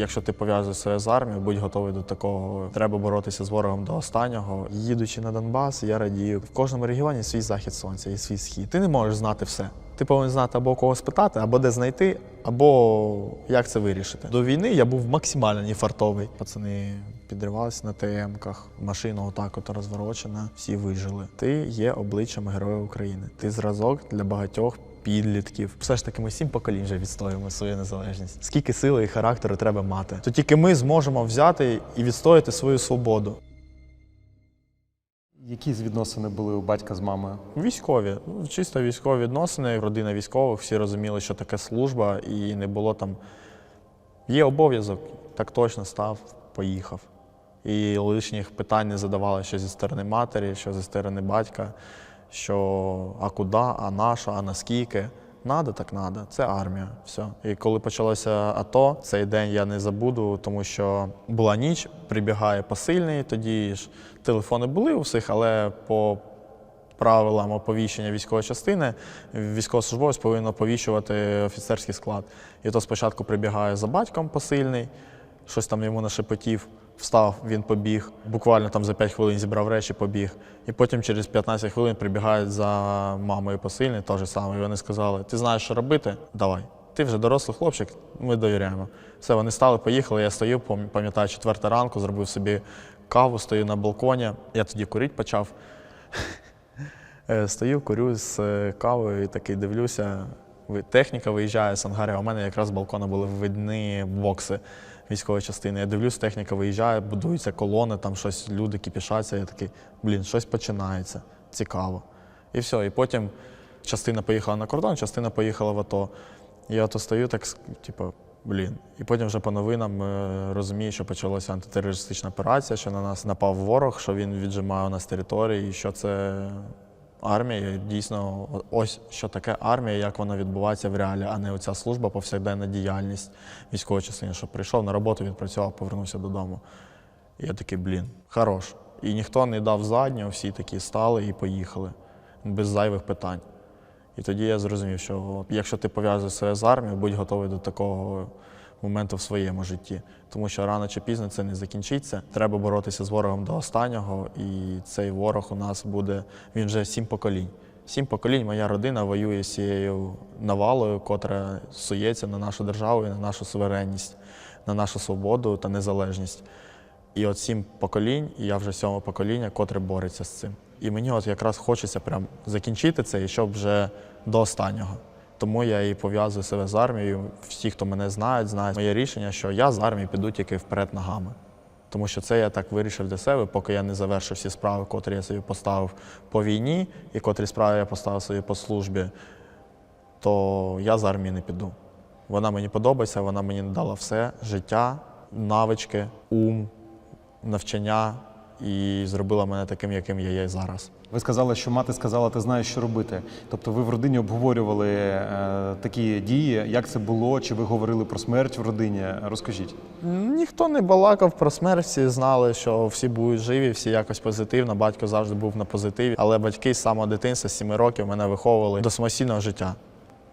Якщо ти пов'язуєш себе з армією, будь готовий до такого. Треба боротися з ворогом до останнього. Їдучи на Донбас, я радію. В кожному регіоні свій захід сонця і свій схід. Ти не можеш знати все. Ти повинен знати або кого спитати, або де знайти, або як це вирішити. До війни я був максимально нефартовий. Пацани підривалися на ТМ-ках, машина отак от розворочена, всі вижили. Ти є обличчям Героя України. Ти зразок для багатьох підлітків. Все ж таки, ми сім поколінь вже відстоюємо свою незалежність. Скільки сили і характеру треба мати, то тільки ми зможемо взяти і відстояти свою свободу. Які з відносини були у батька з мамою? Військові, ну, чисто військові відносини, родина військових, всі розуміли, що таке служба, і не було там. Є обов'язок, так точно став, поїхав. І лишніх питань не задавали, що зі сторони матері, що зі сторони батька, що а куди, а на що, а наскільки. Надо, так надо. Це армія. Все. І коли почалося АТО, цей день я не забуду, тому що була ніч, прибігає посильний. Тоді ж телефони були у всіх, але по правилам оповіщення військової частини військовослужбовець повинен оповіщувати офіцерський склад. І то спочатку прибігає за батьком посильний, щось там йому нашепотів, встав, він побіг. Буквально там за 5 хвилин зібрав речі, побіг. І потім через 15 хвилин прибігають за мамою посильний, те ж саме. І вони сказали: ти знаєш, що робити? Давай. Ти вже дорослий хлопчик, ми довіряємо. Все, вони стали, поїхали. Я стою, пам'ятаю, четверта ранку, зробив собі каву, стою на балконі. Я тоді курити почав. Е, Стою, курю з е, кавою і такий дивлюся. Техніка виїжджає з ангаря. У мене якраз з балкона були видні бокси військової частини. Я дивлюсь, техніка виїжджає, будуються колони, там щось, люди кипішаться. Я такий, блін, щось починається. Цікаво. І все. І потім частина поїхала на кордон, частина поїхала в АТО. Я то стою, так, типу, блін. І потім вже по новинам е, розумію, що почалася антитерористична операція, що на нас напав ворог, що він віджимає у нас території, і що це армія. Дійсно, ось що таке армія, як вона відбувається в реалі, а не оця служба, повсякденна діяльність військової частини, що прийшов на роботу, відпрацював, повернувся додому. І я такий, блін, хорош. І ніхто не дав заднього, всі такі стали і поїхали без зайвих питань. І тоді я зрозумів, що якщо ти пов'язуєш себе з армією, будь готовий до такого моменту в своєму житті. Тому що рано чи пізно це не закінчиться. Треба боротися з ворогом до останнього, і цей ворог у нас буде, він вже сім поколінь. Сім поколінь моя родина воює з цією навалою, котра сується на нашу державу і на нашу суверенність, на нашу свободу та незалежність. І от сім поколінь, і я вже сьоме покоління, котре бореться з цим. І мені от якраз хочеться прям закінчити це, і щоб вже до останнього. Тому я і пов'язую себе з армією. Всі, хто мене знають, знають моє рішення, що я з армії піду тільки вперед ногами. Тому що це я так вирішив для себе, поки я не завершив всі справи, котрі я собі поставив по війні, і котрі справи я поставив собі по службі, то я з армії не піду. Вона мені подобається, вона мені дала все: життя, навички, ум, навчання і зробила мене таким, яким я є зараз. Ви сказали, що мати сказала, ти знаєш, що робити. Тобто ви в родині обговорювали е, такі дії. Як це було? Чи ви говорили про смерть в родині? Розкажіть. Ніхто не балакав про смерть, всі знали, що всі будуть живі, всі якось позитивно. Батько завжди був на позитиві. Але батьки з самого дитинства, з 7 років, мене виховували до самостійного життя.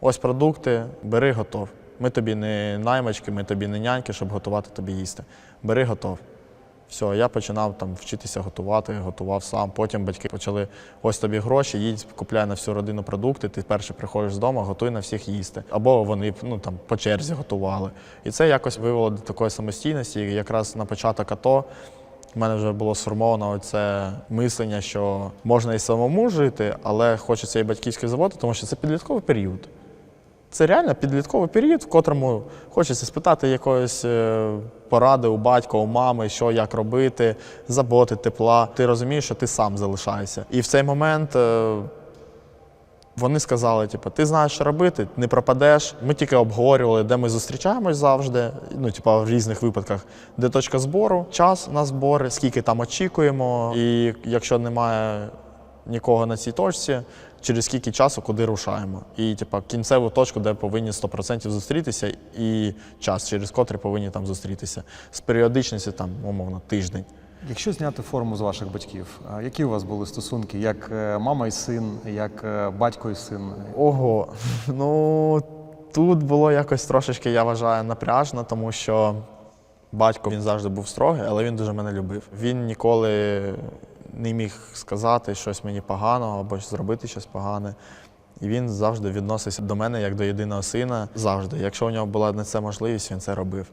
Ось продукти, бери готов. Ми тобі не наймачки, ми тобі не няньки, щоб готувати тобі їсти. Бери готов. Все, я починав там вчитися готувати, готував сам. Потім батьки почали: ось тобі гроші, їдь, купляй на всю родину продукти. Ти перше приходиш з дому, готуй на всіх їсти. Або вони ну там по черзі готували. І це якось вивело до такої самостійності. І якраз на початок АТО в мене вже було сформовано це мислення, що можна і самому жити, але хочеться і батьківської заводи, тому що це підлітковий період. Це реально підлітковий період, в котрому хочеться спитати якоїсь е, поради у батька, у мами, що як робити, заботи, тепла. Ти розумієш, що ти сам залишаєшся. І в цей момент е, вони сказали: типу, ти знаєш, що робити, не пропадеш. Ми тільки обговорювали, де ми зустрічаємось завжди. Ну, типу, в різних випадках, де точка збору, час на збори, скільки там очікуємо. І якщо немає нікого на цій точці, через скільки часу куди рушаємо. І типа кінцеву точку, де повинні 100% зустрітися, і час, через котрий повинні там зустрітися. З періодичністю там, умовно, тиждень. Якщо зняти форму з ваших батьків, які у вас були стосунки? Як е, мама і син, як е, батько і син? Ого, ну тут було якось трошечки, я вважаю, напряжно, тому що Батько він завжди був строгий, але він дуже мене любив. Він ніколи не міг сказати щось мені погано або зробити щось погане. І він завжди відносився до мене як до єдиного сина. Завжди. Якщо у нього була на це можливість, він це робив.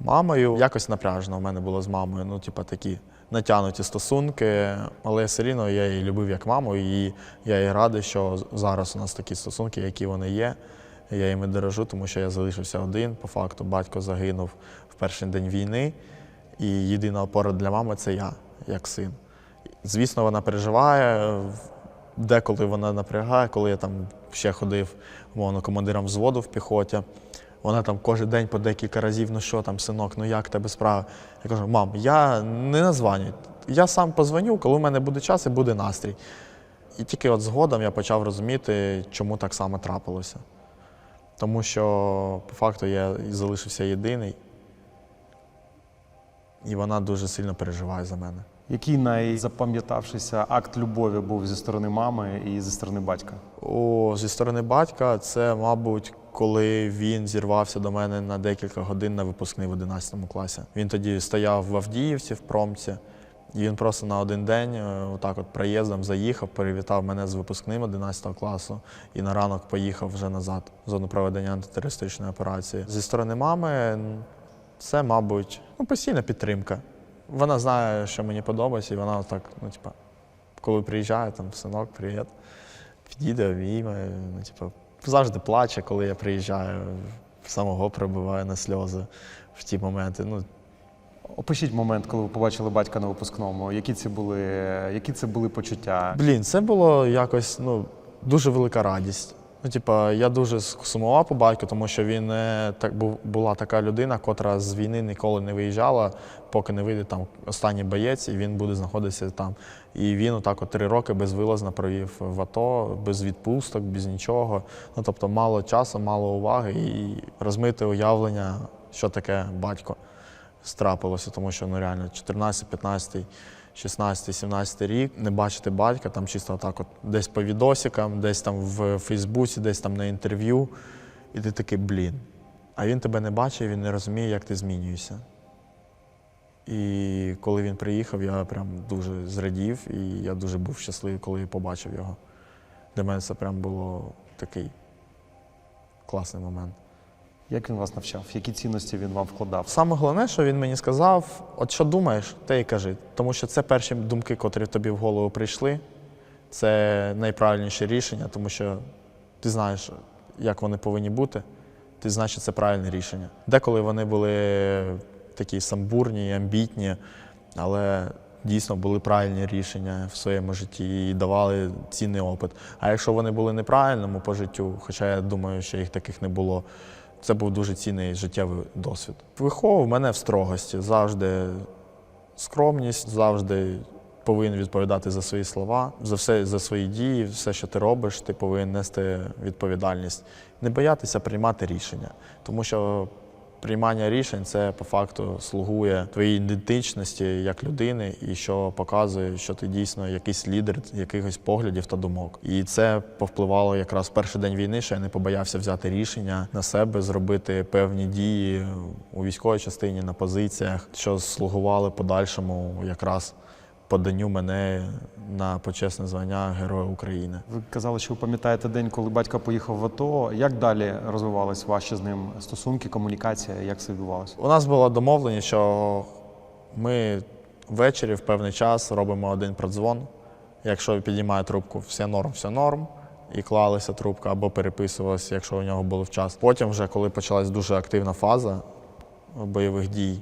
Мамою якось напряжно у мене було з мамою. Ну, типа такі натягнуті стосунки, але все рівно я її любив як маму, і я їй радий, що зараз у нас такі стосунки, які вони є. Я їми дорожу, тому що я залишився один. По факту, батько загинув в перший день війни, і єдина опора для мами це я, як син. Звісно, вона переживає. Деколи вона напрягає, коли я там ще ходив, умовно, командиром взводу в піхоті. Вона там кожен день по декілька разів, ну що там, синок, ну як тебе справа? Я кажу, мам, я не названюю. Я сам позвоню, коли в мене буде час і буде настрій. І тільки от згодом я почав розуміти, чому так само трапилося. Тому що по факту я залишився єдиний, і вона дуже сильно переживає за мене. Який найзапам'ятавшийся акт любові був зі сторони мами і зі сторони батька? О, зі сторони батька, це, мабуть, коли він зірвався до мене на декілька годин на випускний в 11 класі. Він тоді стояв в Авдіївці в промці, і він просто на один день, е, отак от проїздом заїхав, привітав мене з випускним 11 класу і на ранок поїхав вже назад в зону проведення антитерористичної операції. Зі сторони мами, це, мабуть, ну, постійна підтримка. Вона знає, що мені подобається, і вона так, ну, типа, коли приїжджає, там, синок, привіт підійде, обійме, ну, типу, завжди плаче, коли я приїжджаю, самого прибуває на сльози в ті моменти. Ну, Опишіть момент, коли ви побачили батька на випускному. Які це були, які це були почуття? блін, це було якось ну, дуже велика радість. Ну, типа, я дуже сумував по батьку, тому що він так був, була така людина, котра з війни ніколи не виїжджала, поки не вийде там останній боєць, і він буде знаходитися там. І він отак от три роки безвилазно провів в АТО, без відпусток, без нічого. Ну тобто мало часу, мало уваги і розмите уявлення, що таке батько страпилося, тому що ну реально 14, 15, 16, 17 рік не бачити батька, там чисто отак, от десь по відосикам, десь там в Фейсбуці, десь там на інтерв'ю. І ти такий, блін. А він тебе не бачить, він не розуміє, як ти змінюєшся. І коли він приїхав, я прям дуже зрадів, і я дуже був щасливий, коли побачив його. Для мене це прям було такий класний момент. Як він вас навчав? Які цінності він вам вкладав? Саме головне, що він мені сказав, от що думаєш, те і кажи. Тому що це перші думки, котрі тобі в голову прийшли. Це найправильніше рішення, тому що ти знаєш, як вони повинні бути, ти знаєш, що це правильне рішення. Деколи вони були такі самбурні, амбітні, але дійсно були правильні рішення в своєму житті і давали цінний опит. А якщо вони були неправильними по життю, хоча я думаю, що їх таких не було, це був дуже цінний життєвий досвід. Виховував мене в строгості, завжди скромність, завжди повинен відповідати за свої слова, за все за свої дії, все, що ти робиш, ти повинен нести відповідальність. Не боятися приймати рішення, тому що приймання рішень це по факту слугує твоїй ідентичності як людини, і що показує, що ти дійсно якийсь лідер якихось поглядів та думок. І це повпливало якраз перший день війни, що я не побоявся взяти рішення на себе, зробити певні дії у військовій частині на позиціях, що слугували подальшому якраз поданню мене на почесне звання Героя України. Ви казали, що ви пам'ятаєте день, коли батько поїхав в АТО. Як далі розвивались ваші з ним стосунки, комунікація? Як це відбувалося? У нас було домовлення, що ми ввечері в певний час робимо один продзвон. Якщо підіймає трубку, все норм, все норм. І клалася трубка або переписувалася, якщо у нього був час. Потім, вже коли почалась дуже активна фаза бойових дій,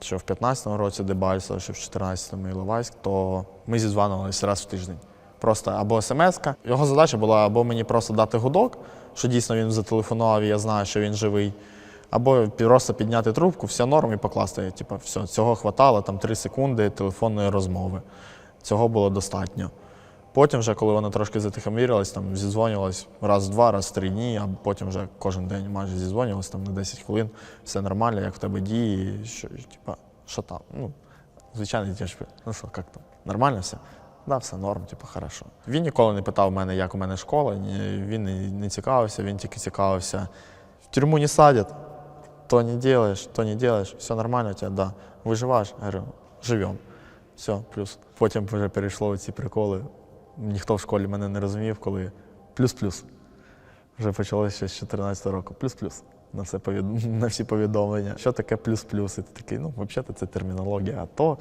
що в 15-му році Дебальцево, що в 14-му Іловайськ, то ми зізванувалися раз в тиждень. Просто або смс-ка. Його задача була або мені просто дати гудок, що дійсно він зателефонував, і я знаю, що він живий. Або просто підняти трубку, все норм і покласти. Типу, все, цього хватало, там 3 секунди телефонної розмови. Цього було достатньо. Потім, вже, коли вони трошки затихомірились, там зізвонювалися раз в два, раз в три дні, а потім вже кожен день майже зізвонювалися там на 10 хвилин. Все нормально, як в тебе дії, що, типа, що там? Ну, звичайно, ж, ну що, як там? Нормально все? Да, все норм, типу, хорошо. Він ніколи не питав мене, як у мене школа, він не, цікавився, він тільки цікавився. В тюрму не садять. то не делаешь, то не делаешь, все нормально у тебя, да. Виживаєш? Я говорю, живем. Все, плюс. Потім вже перейшло ці приколи. Ніхто в школі мене не розумів, коли плюс-плюс. Вже почалося з 14 року. Плюс-плюс. На, все повід... на всі повідомлення. Що таке плюс-плюс? І ти такий, ну, взагалі це термінологія. А то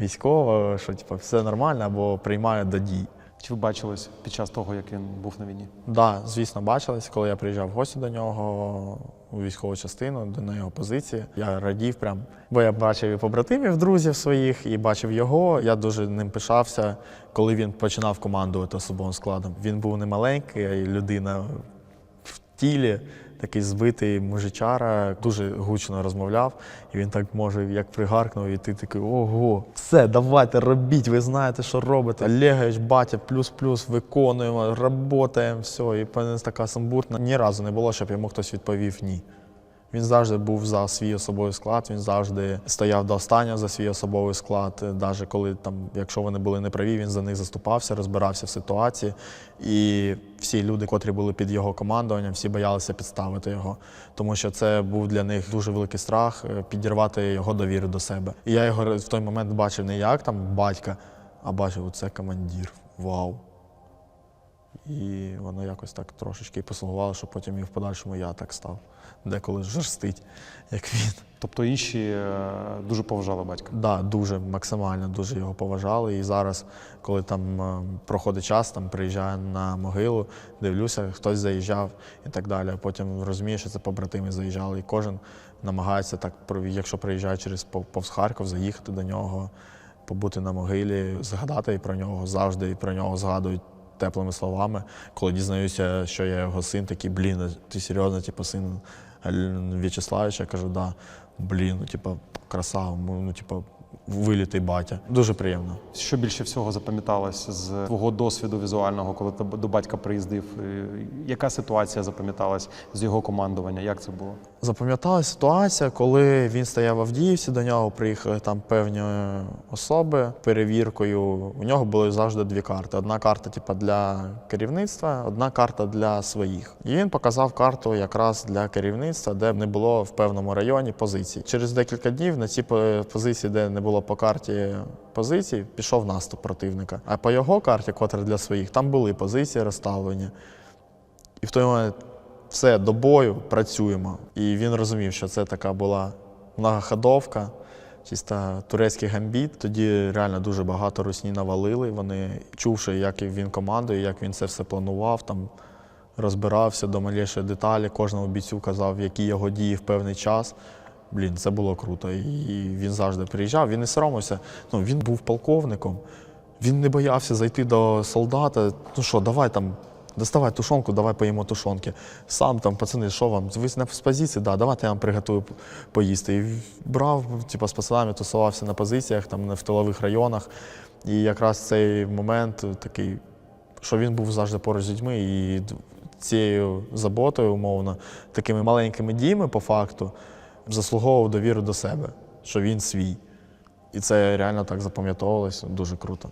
військово, що типу, все нормально або приймаю до дій. Чи ви бачились під час того, як він був на війні? Так, да, звісно, бачились, коли я приїжджав в гості до нього у військову частину, до на його позиції. Я радів прям, бо я бачив і побратимів, друзів своїх, і бачив його. Я дуже ним пишався, коли він починав командувати особовим складом. Він був не маленький, людина в тілі, такий збитий мужичара, дуже гучно розмовляв. І він так може, як пригаркнув, і ти такий ого, все, давайте робіть, ви знаєте, що робите. Олегович, батя, плюс-плюс, виконуємо, роботаємо, все. І така самбуртна. Ні разу не було, щоб йому хтось відповів ні. Він завжди був за свій особовий склад, він завжди стояв до останнього за свій особовий склад. Навіть коли там, якщо вони були неправі, він за них заступався, розбирався в ситуації. І всі люди, котрі були під його командуванням, всі боялися підставити його, тому що це був для них дуже великий страх е, підірвати його довіру до себе. І я його в той момент бачив не як там батька, а бачив оце командир. Вау! І воно якось так трошечки послугувало, що потім і в подальшому я так став. Деколи жерстить, як він. Тобто інші е, дуже поважали батька. Да, дуже максимально дуже його поважали. І зараз, коли там е, проходить час, там приїжджаю на могилу, дивлюся, хтось заїжджав і так далі. А потім розумію, що це побратими заїжджали, і кожен намагається так, якщо приїжджає через пов- повз Харків, заїхати до нього, побути на могилі, згадати і про нього завжди і про нього згадують. Теплими словами, коли дізнаюся, що я його син, такий, блін, ти серйозно, типу, син В'ячеславовича? Я кажу, да, блін, ну, типу, красава, ну, типу, вилітий батя. Дуже приємно. Що більше всього запам'яталось з твого досвіду візуального, коли ти до батька приїздив? Яка ситуація запам'яталась з його командування? Як це було? Запам'яталася ситуація, коли він стояв в Авдіївці, до нього приїхали там певні особи перевіркою. У нього були завжди дві карти: одна карта, типу, для керівництва, одна карта для своїх. І він показав карту якраз для керівництва, де не було в певному районі позицій. Через декілька днів на ці позиції, де не було по карті позицій, пішов наступ противника. А по його карті, котра для своїх, там були позиції розставлені. І в той момент все, до бою працюємо. І він розумів, що це така була многоходовка, чисто турецький гамбіт. Тоді реально дуже багато русні навалили. Вони, чувши, як він командує, як він це все планував, там розбирався до малішої деталі, кожному бійцю казав, які його дії в певний час. Блін, це було круто. І він завжди приїжджав, він не соромився. Ну, він був полковником. Він не боявся зайти до солдата. Ну що, давай там, доставай тушонку, давай поїмо тушонки. Сам там, пацани, що вам? Ви з позиції? Да, давайте я вам приготую поїсти. І брав, типу, з пацанами тусувався на позиціях, там в тилових районах. І якраз цей момент такий, що він був завжди поруч з людьми, і цією заботою, умовно, такими маленькими діями по факту, заслуговував довіру до себе, що він свій. І це реально так запам'ятовувалось дуже круто.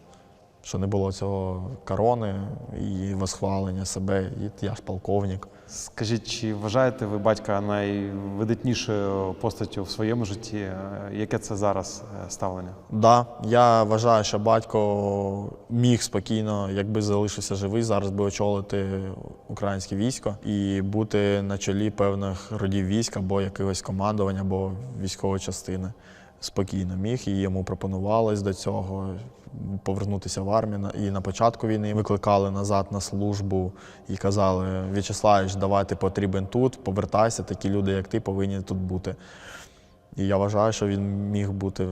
Що не було цього корони і восхвалення себе, і я ж полковник. Скажіть, чи вважаєте ви батька найвидатнішою постаттю в своєму житті? Яке це зараз е, ставлення? Да, я вважаю, що батько міг спокійно, якби залишився живий, зараз би очолити українське військо і бути на чолі певних родів військ або якогось командування, або військової частини. Спокійно міг і йому пропонувалось до цього повернутися в армію. І на початку війни викликали назад на службу і казали: В'ячеславич, давай ти потрібен тут, повертайся, такі люди, як ти, повинні тут бути. І я вважаю, що він міг бути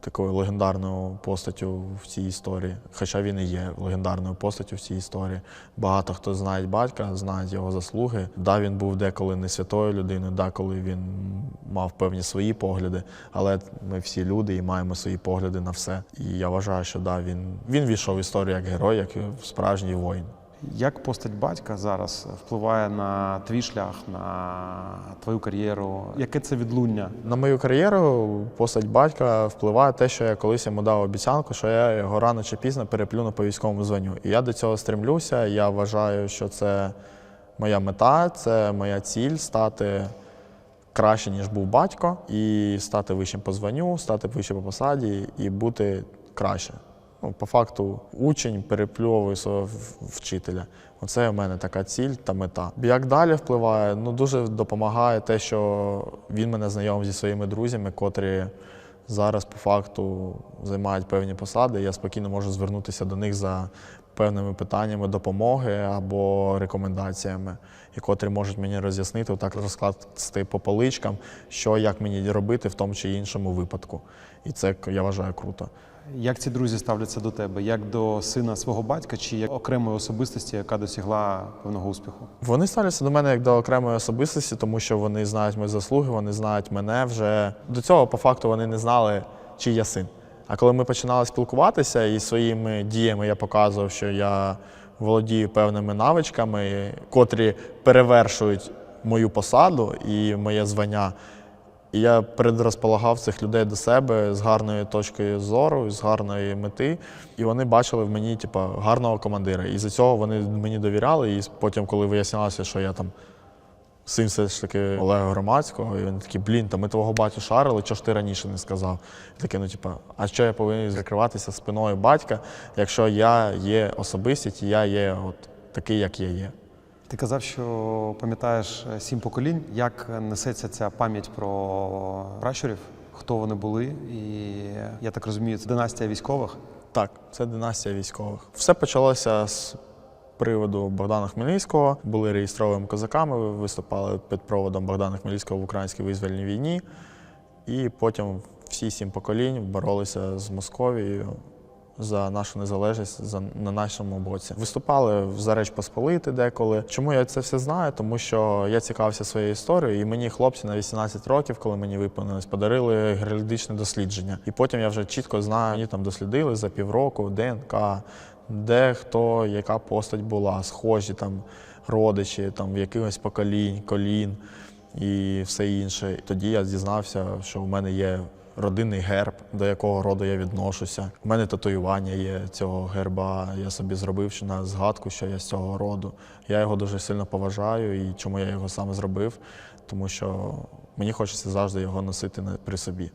такою легендарною постаттю в цій історії. Хоча він і є легендарною постаттю в цій історії. Багато хто знає батька, знають його заслуги. Да, він був деколи не святою людиною, деколи він мав певні свої погляди, але ми всі люди і маємо свої погляди на все. І я вважаю, що да, він, він війшов в історію як герой, як справжній воїн. Як постать батька зараз впливає на твій шлях, на твою кар'єру? Яке це відлуння? На мою кар'єру постать батька впливає те, що я колись йому дав обіцянку, що я його рано чи пізно переплюну по військовому званню. І я до цього стремлюся. Я вважаю, що це моя мета, це моя ціль стати краще, ніж був батько, і стати вищим по званню, стати вищим по посаді і бути краще. Ну, по факту, учень перепльовує свого вчителя. Оце у мене така ціль та мета. Як далі впливає? Ну дуже допомагає те, що він мене знайомив зі своїми друзями, котрі зараз по факту займають певні посади. Я спокійно можу звернутися до них за певними питаннями допомоги або рекомендаціями, і котрі можуть мені роз'яснити, отак розкласти по поличкам, що як мені робити в тому чи іншому випадку. І це я вважаю круто. Як ці друзі ставляться до тебе? Як до сина свого батька чи як окремої особистості, яка досягла певного успіху? Вони ставляться до мене як до окремої особистості, тому що вони знають мої заслуги, вони знають мене вже. До цього, по факту, вони не знали, чий я син. А коли ми починали спілкуватися, і своїми діями я показував, що я володію певними навичками, котрі перевершують мою посаду і моє звання. І я предрозполагав цих людей до себе з гарною точкою зору, з гарної мети. І вони бачили в мені типу, гарного командира. І за цього вони мені довіряли. І потім, коли вияснялося, що я там син все ж таки Олега Громадського, і вони такі, блін, та ми твого батю шарили, чого ж ти раніше не сказав? Таке, ну типу, а що я повинен закриватися спиною батька, якщо я є особистість, я є от такий, як я є. Ти казав, що пам'ятаєш е, сім поколінь. Як несеться ця пам'ять про пращурів? Хто вони були? І я так розумію, це династія військових. Так, це династія військових. Все почалося з приводу Богдана Хмельницького. Були реєстровими козаками, виступали під проводом Богдана Хмельницького в українській визвольній війні. І потім всі сім поколінь боролися з Московією за нашу незалежність за, на нашому боці. Виступали за Реч Посполити деколи. Чому я це все знаю? Тому що я цікавився своєю історією, і мені хлопці на 18 років, коли мені виповнилось, подарили героїчне дослідження. І потім я вже чітко знаю, мені там дослідили за півроку ДНК, де хто, яка постать була, схожі там родичі, там в якихось поколінь, колін і все інше. Тоді я дізнався, що в мене є родинний герб, до якого роду я відношуся. У мене татуювання є цього герба. Я собі зробив що на згадку, що я з цього роду. Я його дуже сильно поважаю і чому я його саме зробив, тому що мені хочеться завжди його носити при собі.